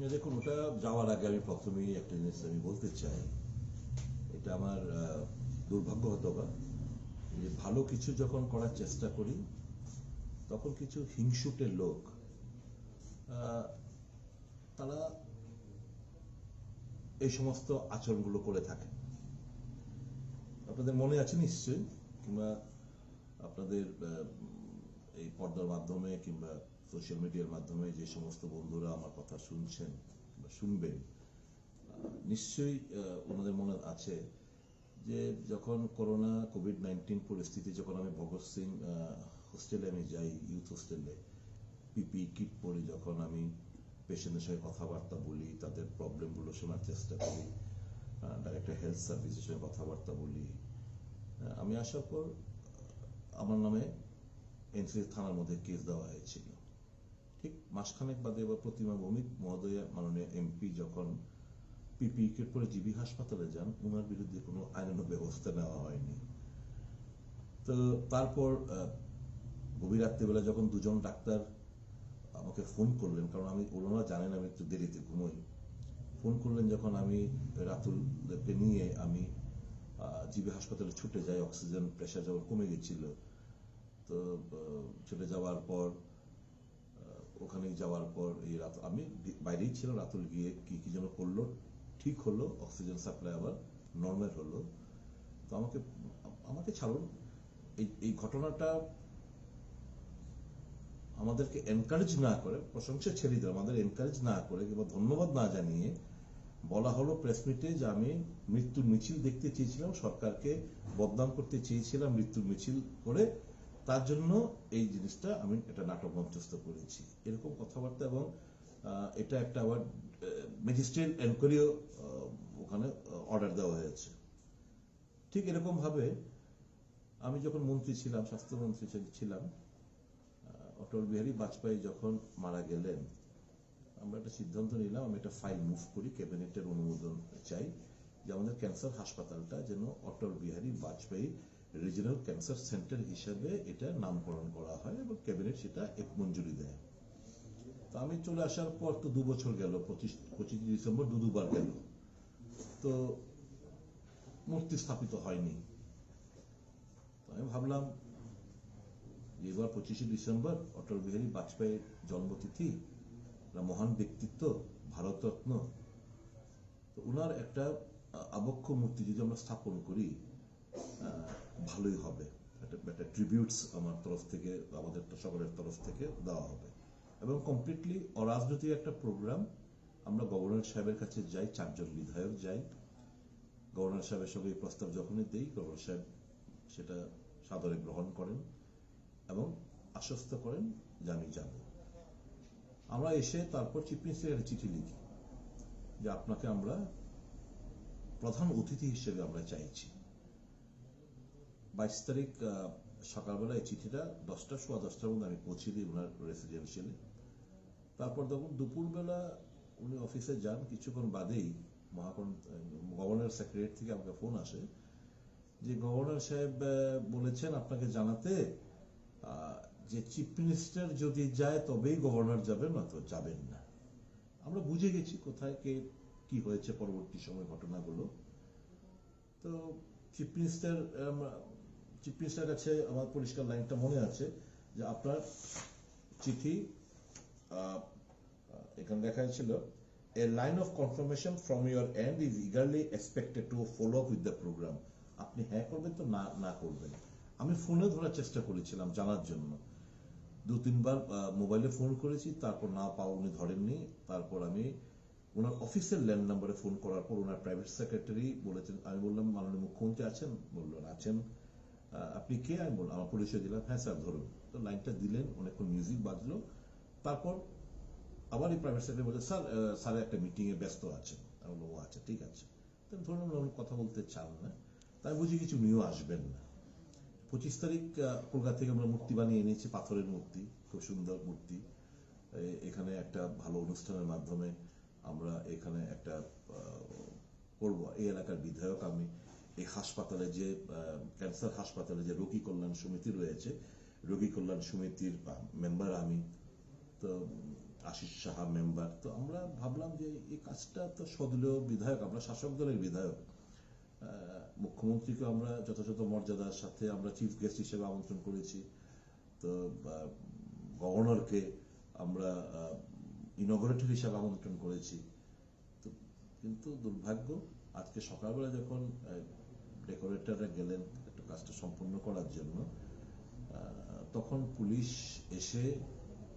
দেখুন, ওটা যাওয়ার আগে আমি প্রথমেই একটা জিনিস আমি বলতে চাই। এটা আমার দুর্ভাগ্য হতো বা। যে ভালো কিছু যখন করার চেষ্টা করি, তখন কিছু হিংসুটের লোক তারা এই সমস্ত আচরণগুলো করে থাকে। আপনাদের মনে আছে নিশ্চয়ই? কিংবা আপনাদের এই পর্দার মাধ্যমে কিংবা সোশ্যাল মিডিয়ার মাধ্যমে যে সমস্ত বন্ধুরা আমার কথা শুনছেন বা শুনবেন নিশ্চয়ই ওনাদের মনে আছে যে যখন করোনা কোভিড নাইন্টিন পরিস্থিতি যখন আমি ভগৎ সিং হোস্টেলে আমি যাই ইউথ হোস্টেলে পিপি কিট পরে যখন আমি পেশেন্টের সঙ্গে কথাবার্তা বলি, তাদের প্রবলেমগুলো শোনার চেষ্টা করি ডাইরেক্টর হেলথ সার্ভিসের সঙ্গে কথাবার্তা বলি আমি আসার পর আমার নামে এনসিসি থানার মধ্যে কেস দেওয়া হয়েছিল। মাসখানেক বাদে এবার প্রতিমা ভৌমিক মহোদয়া, মাননীয় এমপি যখন পিপি কিট পরে জিবি হাসপাতালে যান ওনার বিরুদ্ধে কোনো আইনানুগ ব্যবস্থা নেওয়া হয়নি। তো তারপর গভীর রাত্রিবেলা যখন দুজন ডাক্তার আমাকে ফোন করলেন, কারণ আমি ওনারা জানেন আমি একটু দেরিতে ঘুমোই। ফোন করলেন যখন আমি রাতুলকে নিয়ে আমি জিবি হাসপাতালে ছুটে যাই, অক্সিজেন প্রেশার যখন কমে গেছিল। তো ছুটে যাওয়ার পর ওখানে যাওয়ার পর এই রাত আমি বাইরেই ছিলাম, রাতুল গিয়ে কি কি যেন করল, ঠিক হলো অক্সিজেন সাপ্লাই আবার নর্মাল হলো। তো আমাকে আমাকে ছাড়ুন, এই এই ঘটনাটা আমাদেরকে এনকারেজ না করে, প্রশংসা ছেড়ে দিল আমাদের এনকারেজ না করে কিংবা ধন্যবাদ না জানিয়ে বলা হলো প্রেস মিটে যে আমি মৃত্যুর মিছিল দেখতে চেয়েছিলাম, সরকারকে বদনাম করতে চেয়েছিলাম মৃত্যুর মিছিল করে। তার জন্য এই জিনিসটা আমি এটা নাটক মঞ্চস্থ করেছি। এরকম কথাবার্তা এবং এটা একটা আবার ম্যাজিস্ট্রেট এনকোয়ারিও ওখানে অর্ডার দেওয়া হয়েছে। ঠিক এরকম ভাবে আমি যখন মন্ত্রী ছিলাম, স্বাস্থ্যমন্ত্রী ছিল- ছিলাম অটল বিহারী বাজপেয়ী যখন মারা গেলেন, আমরা একটা সিদ্ধান্ত নিলাম, আমি একটা ফাইল মুভ করি, ক্যাবিনেটের অনুমোদন চাই যে আমাদের ক্যান্সার হাসপাতালটা যেন Atal Bihari Vajpayee regional cancer centre হিসেবে এটা নামকরণ করা হয় এবং ক্যাবিনেট সেটা এক মঞ্জুরি দেয়। তো আমি চলে আসার পর তো দু বছর গেল, পঁচিশ পঁচিশ ডিসেম্বর দু দুবার গেল। তো মূর্তি স্থাপিত হয়নি। আমি ভাবলাম এবার পঁচিশে ডিসেম্বর, অটল বিহারী বাজপেয়ীর জন্মতিথি মহান ব্যক্তিত্ব, ভারতরত্ন। তো ওনার একটা আবক্ষ মূর্তি যদি আমরা স্থাপন করি ভালোই হবে। একটা ট্রিবিউটস আমার তরফ থেকে, আমাদের সকলের তরফ থেকে দেওয়া হবে। এবং কমপ্লিটলি অরাজনৈতিক একটা প্রোগ্রাম আমরা গভর্নর সাহেবের কাছে যাই, চারজন বিধায়ক যাই। গভর্নর সাহেবের সঙ্গে এই প্রস্তাব যখনই দেই গভর্নর সাহেব সেটা সাদরে গ্রহণ করেন এবং আশ্বস্ত করেন যে আমি যাব। আমরা এসে তারপর চিফ মিনিস্টারের চিঠি লিখি যে আপনাকে আমরা প্রধান অতিথি হিসেবে আমরা চাইছি। বাইশ তারিখ সকালবেলা এই চিঠিটা দশটা সোয়া দশটার মধ্যে আমি পৌঁছে দিই ওনার রেসিডেন্সিয়ালে। তারপর তখন দুপুরবেলা উনি অফিসে যান, কিছুক্ষণ বাদেই মহাকরণ গভর্নর সেক্রেটারি থেকে আমাকে ফোন আসে যে, গভর্নর সাহেব বলেছেন আপনাকে জানাতে যে চিফ মিনিস্টার যদি যায় তবেই গভর্নর যাবেন নয়তো যাবেন না। আমরা বুঝে গেছি কোথায় কে, কি হয়েছে পরবর্তী সময় ঘটনাগুলো। তো, চিফ মিনিস্টার চিফ মিনিস্টার কাছে আমার পরিষ্কার লাইনটা মনে আছে যে আপনার চিঠি এখানে লেখা ছিল a line of confirmation from your end is eagerly expected to follow up with the programme আপনি হ্যাঁ করবেন তো না না করবেন? আমি ফোনে ধরার চেষ্টা করেছিলাম জানার জন্য। দু, তিনবার মোবাইলে ফোন করেছি, তারপর না পাওয়া উনি ধরেননি। তারপর আমি ওনার অফিসের ল্যান্ড নাম্বারে ফোন করার পর ওনার প্রাইভেট সেক্রেটারি বলেছেন, আমি বললাম, মাননীয় মুখ্যমন্ত্রী আছেন? বললেন আছেন। আপনি কে আমি বললাম আমার পরিচয় দিলাম। হ্যাঁ স্যার, ধরুন। তো লাইনটা দিলেন, অনেকক্ষণ মিউজিক বাজলো। তারপর আবার এই প্রাইভেট সেক্রেটারি বলছে স্যার স্যার একটা মিটিং এ ব্যস্ত আছেন। আমি বললাম, ও আচ্ছা ঠিক আছে। তো ধরুন উনি কথা বলতে চান না। তাই বুঝি কিছু নিয়েও আসবেন না। পঁচিশ তারিখ কলকাতা থেকে আমরা মূর্তি বানিয়ে এনেছি, পাথরের মূর্তি, খুব সুন্দর মূর্তি। এখানে একটা ভালো অনুষ্ঠানের মাধ্যমে আমরা এখানে একটা করব। এই এলাকার বিধায়ক আমি। এই হাসপাতালে যে ক্যান্সার হাসপাতালে যে রোগী কল্যাণ সমিতি রয়েছে, রোগী কল্যাণ সমিতির মেম্বার আমি, তো আশিস সাহা মেম্বার, তো আমরা ভাবলাম যে এই কাজটা তো সদলীয় বিধায়ক, আমরা শাসক দলের বিধায়ক। মুখ্যমন্ত্রীকে আমরা যথাযথ মর্যাদার সাথে আমরা চিফ গেস্ট হিসেবে আমন্ত্রণ করেছি। তো গভর্নরকে আমরা ইনগরেটর হিসেবে আমন্ত্রণ করেছি। তো, কিন্তু দুর্ভাগ্য, আজকে সকালবেলা যখন ডেকোরেটররা গেলেন একটা কাজটা সম্পূর্ণ করার জন্য। তখন পুলিশ এসে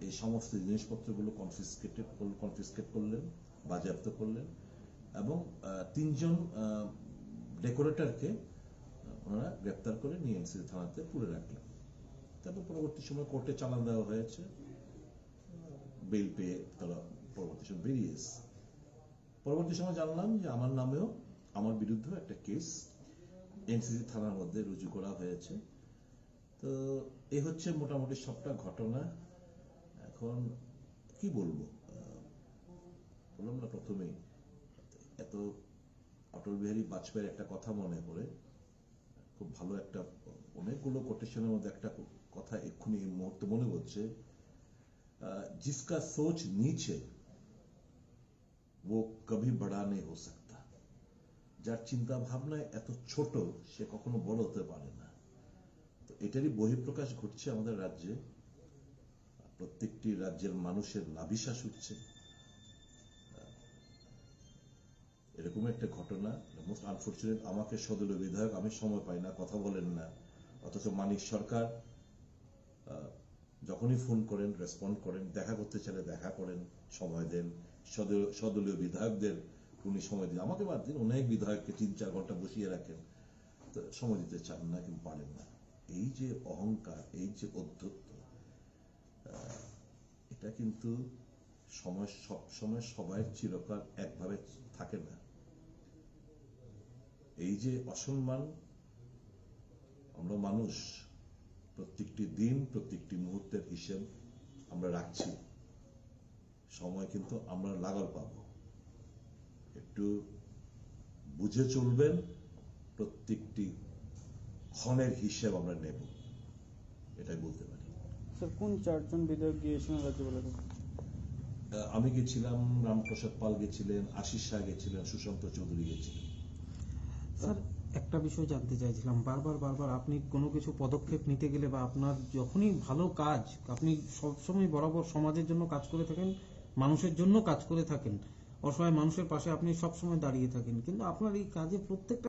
এই সমস্ত জিনিসপত্রগুলো কনফিসকেটেড কনফিসকেট করলেন, বাজেয়াপ্ত করলেন এবং তিনজন ডেকোরেটরকে ওনারা গ্রেপ্তার করে নিয়ে থানাতে পুরে রাখলেন। তারপর পরবর্তী সময় কোর্টে চালান দেওয়া হয়েছে। বেল পেয়ে তারা পরবর্তী সময় বেরিয়ে এসছে। পরবর্তী সময় জানলাম যে আমার নামেও, আমার বিরুদ্ধেও একটা কেস এনসিসি থানার মধ্যে রুজু করা হয়েছে তো এই হচ্ছে মোটামুটি সবটা ঘটনা এখন কি বলবো আহ, বললাম না প্রথমেই এত অটল বিহারী বাজপেয়ীর একটা কথা মনে পড়ে খুব ভালো একটা অনেকগুলো কোটেশনের মধ্যে একটা কথা এক্ষুনি এই মুহূর্তে মনে হচ্ছে আহ, जिसका सोच नीचे वो कभी बड़ा नहीं हो सकता যার চিন্তা ভাবনা এত ছোট, সে কখনো বড় হতে পারে না। তো এটারই বহিঃপ্রকাশ ঘটছে আমাদের রাজ্যে। প্রত্যেকটি রাজ্যের মানুষের নাভিশ্বাস উঠছে। এরকম একটা ঘটনা মোস্ট আনফর্চুনেট আমাকে সদলীয় বিধায়ক, আমি সময় পাই না, কথা বলেন না। অথচ মানিক সরকার যখনই ফোন করেন রেসপন্ড করেন, দেখা করতে চাইলে দেখা করেন, সময় দেন। সদলীয় বিধায়কদের উনি সময় দিন আমাকে বাদ দিন অনেক বিধায়ককে তিন চার ঘণ্টা বসিয়ে রাখেন। সময় দিতে চান না কিন্তু পারেন না। এই যে অহংকার, এই যে অধ্যত্ব এটা কিন্তু সময় সব সময় সবাই চিরকাল একভাবে থাকে না। এই যে অসম্মান, আমরা মানুষ, প্রত্যেকটি দিন, প্রত্যেকটি মুহূর্তের হিসেব আমরা রাখছি। সময় কিন্তু আমরা লাগাল পাব। একটু বুঝে চলবেন প্রত্যেকটি ক্ষণের হিসেব আমরা নেব। এটাই বলতে পারি। স্যার কোন চারজন বিধায়ক গিয়েছিলেন কাছে? আহ, আমি গেছিলাম রামপ্রসাদ পাল গেছিলেন আশিস শাহ গেছিলেন সুশান্ত চৌধুরী গেছিলেন। স্যার একটা বিষয় জানতে চাইছিলাম। বারবার বারবার আপনি কোনো কিছু পদক্ষেপ নিতে গেলে বা আপনার যখনই ভালো কাজ আপনি সবসময় বরাবর সমাজের জন্য কাজ করে থাকেন মানুষের জন্য কাজ করে থাকেন অসহায় মানুষের পাশে আপনি সবসময় দাঁড়িয়ে থাকেন। কিন্তু আপনার এই কাজে প্রত্যেকটা